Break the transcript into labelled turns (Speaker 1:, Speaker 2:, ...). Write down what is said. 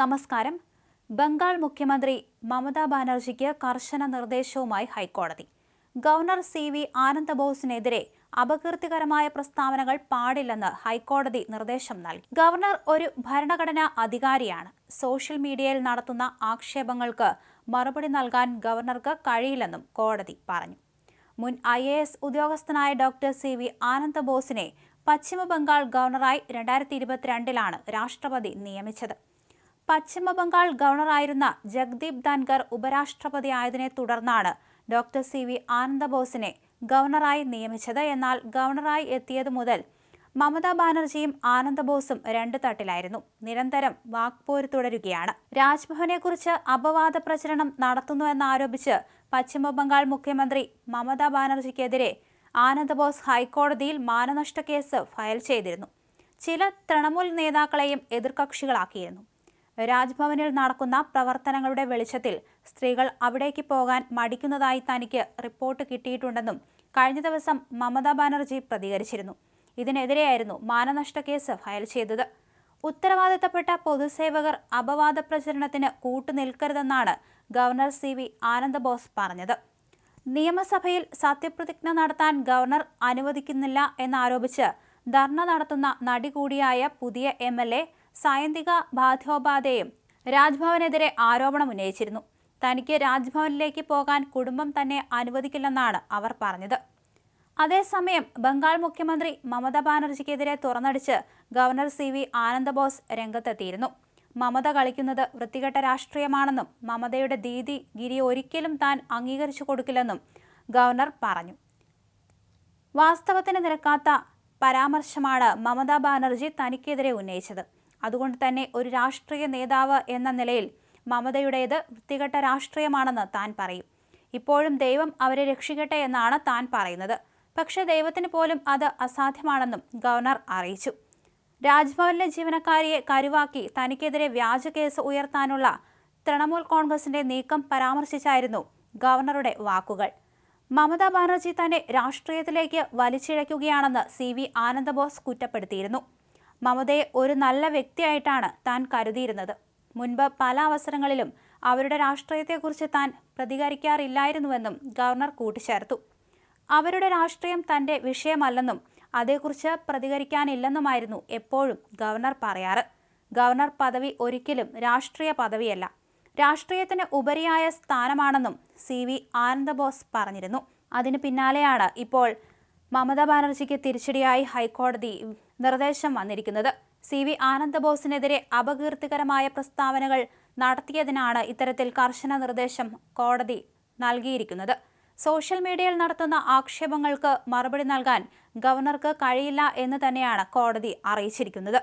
Speaker 1: നമസ്കാരം. ബംഗാൾ മുഖ്യമന്ത്രി മമതാ ബാനർജിക്ക് കർശന നിർദ്ദേശവുമായി ഹൈക്കോടതി. ഗവർണർ സി വി ആനന്ദബോസിനെതിരെ അപകീർത്തികരമായ പ്രസ്താവനകൾ പാടില്ലെന്ന് ഹൈക്കോടതി നിർദ്ദേശം നൽകി. ഗവർണർ ഒരു ഭരണഘടനാ അധികാരിയാണ്. സോഷ്യൽ മീഡിയയിൽ നടത്തുന്ന ആക്ഷേപങ്ങൾക്ക് മറുപടി നൽകാൻ ഗവർണർക്ക് കഴിയില്ലെന്നും കോടതി പറഞ്ഞു. മുൻ ഐ എ എസ് ഉദ്യോഗസ്ഥനായ ഡോക്ടർ സി വി ആനന്ദബോസിനെ പശ്ചിമബംഗാൾ ഗവർണറായി രണ്ടായിരത്തി ഇരുപത്തിരണ്ടിലാണ് രാഷ്ട്രപതി നിയമിച്ചത്. പശ്ചിമബംഗാൾ ഗവർണറായിരുന്ന ജഗ്ദീപ് ധൻഖർ ഉപരാഷ്ട്രപതി ആയതിനെ തുടർന്നാണ് ഡോക്ടർ സി വി ആനന്ദബോസിനെ ഗവർണറായി നിയമിച്ചത്. എന്നാൽ ഗവർണറായി എത്തിയതു മുതൽ മമതാ ബാനർജിയും ആനന്ദബോസും രണ്ട് തട്ടിലായിരുന്നു. നിരന്തരം വാക്പോര് തുടരുകയാണ്. രാജ്ഭവനെക്കുറിച്ച് അപവാദ പ്രചരണം നടത്തുന്നുവെന്നാരോപിച്ച് പശ്ചിമബംഗാൾ മുഖ്യമന്ത്രി മമതാ ബാനർജിക്കെതിരെ ആനന്ദബോസ് ഹൈക്കോടതിയിൽ മാനനഷ്ട കേസ് ഫയൽ ചെയ്തിരുന്നു. ചില തൃണമൂൽ നേതാക്കളെയും എതിർകക്ഷികളാക്കിയിരുന്നു. രാജ്ഭവനിൽ നടക്കുന്ന പ്രവർത്തനങ്ങളുടെ വെളിച്ചത്തിൽ സ്ത്രീകൾ അവിടേക്ക് പോകാൻ മടിക്കുന്നതായി തനിക്ക് റിപ്പോർട്ട് കിട്ടിയിട്ടുണ്ടെന്നും കഴിഞ്ഞ ദിവസം മമതാ ബാനർജി പ്രതികരിച്ചിരുന്നു. ഇതിനെതിരെയായിരുന്നു മാനനഷ്ട കേസ് ഫയൽ ചെയ്തത്. ഉത്തരവാദിത്തപ്പെട്ട പൊതുസേവകർ അപവാദ പ്രചരണത്തിന് കൂട്ടുനിൽക്കരുതെന്നാണ് ഗവർണർ സി വി ആനന്ദബോസ് പറഞ്ഞത്. നിയമസഭയിൽ സത്യപ്രതിജ്ഞ നടത്താൻ ഗവർണർ അനുവദിക്കുന്നില്ല എന്നാരോപിച്ച് ധർണ നടത്തുന്ന നടി കൂടിയായ പുതിയ എം എൽ എ സയന്തിക ബാധോപാധയും. രാജ്ഭവനെതിരെ ആരോപണം ഉന്നയിച്ചിരുന്നു. തനിക്ക് രാജ്ഭവനിലേക്ക് പോകാൻ കുടുംബം തന്നെ അനുവദിക്കില്ലെന്നാണ് അവർ പറഞ്ഞത്. അതേസമയം ബംഗാൾ മുഖ്യമന്ത്രി മമതാ ബാനർജിക്കെതിരെ തുറന്നടിച്ച് ഗവർണർ സി വി ആനന്ദബോസ് രംഗത്തെത്തിയിരുന്നു. മമത കളിക്കുന്നത് വൃത്തികെട്ട രാഷ്ട്രീയമാണെന്നും മമതയുടെ ദീതി ഗിരി ഒരിക്കലും താൻ അംഗീകരിച്ചു കൊടുക്കില്ലെന്നും ഗവർണർ പറഞ്ഞു. വാസ്തവത്തിന് നിരക്കാത്ത പരാമർശമാണ് മമതാ ബാനർജി തനിക്കെതിരെ ഉന്നയിച്ചത്. അതുകൊണ്ട് തന്നെ ഒരു രാഷ്ട്രീയ നേതാവ് എന്ന നിലയിൽ മമതയുടേത് വൃത്തികെട്ട രാഷ്ട്രീയമാണെന്ന് താൻ പറയും. ഇപ്പോഴും ദൈവം അവരെ രക്ഷിക്കട്ടെ എന്നാണ് താൻ പറയുന്നത്. പക്ഷേ ദൈവത്തിന് പോലും അത് അസാധ്യമാണെന്നും ഗവർണർ അറിയിച്ചു. രാജ്ഭവനിലെ ജീവനക്കാരിയെ കരുവാക്കി തനിക്കെതിരെ വ്യാജ കേസ് ഉയർത്താനുള്ള തൃണമൂൽ കോൺഗ്രസിന്റെ നീക്കം പരാമർശിച്ചായിരുന്നു ഗവർണറുടെ വാക്കുകൾ. മമതാ ബാനർജി തന്നെ രാഷ്ട്രീയത്തിലേക്ക് വലിച്ചിഴയ്ക്കുകയാണെന്ന് സി വി ആനന്ദബോസ് കുറ്റപ്പെടുത്തിയിരുന്നു. മമതയെ ഒരു നല്ല വ്യക്തിയായിട്ടാണ് താൻ കരുതിയിരുന്നത്. മുൻപ് പല അവസരങ്ങളിലും അവരുടെ രാഷ്ട്രീയത്തെക്കുറിച്ച് താൻ പ്രതികരിക്കാറില്ലായിരുന്നുവെന്നും ഗവർണർ കൂട്ടിച്ചേർത്തു. അവരുടെ രാഷ്ട്രീയം തന്റെ വിഷയമല്ലെന്നും അതേക്കുറിച്ച് പ്രതികരിക്കാനില്ലെന്നുമായിരുന്നു എപ്പോഴും ഗവർണർ പറയാറ്. ഗവർണർ പദവി ഒരിക്കലും രാഷ്ട്രീയ പദവിയല്ല. രാഷ്ട്രീയത്തിന് ഉപരിയായ സ്ഥാനമാണെന്നും സി വി ആനന്ദബോസ് പറഞ്ഞിരുന്നു. അതിന് പിന്നാലെയാണ് ഇപ്പോൾ മമതാ ബാനർജിക്ക് തിരിച്ചടിയായി ഹൈക്കോടതി നിർദ്ദേശം വന്നിരിക്കുന്നത്. സി വി ആനന്ദബോസിനെതിരെ അപകീർത്തികരമായ പ്രസ്താവനകൾ നടത്തിയതിനാണ് ഇത്തരത്തിൽ കർശന നിർദ്ദേശം കോടതി നൽകിയിരിക്കുന്നത്. സോഷ്യൽ മീഡിയയിൽ നടത്തുന്ന ആക്ഷേപങ്ങൾക്ക് മറുപടി നൽകാൻ ഗവർണർക്ക് കഴിയില്ല എന്ന് തന്നെയാണ് കോടതി അറിയിച്ചിരിക്കുന്നത്.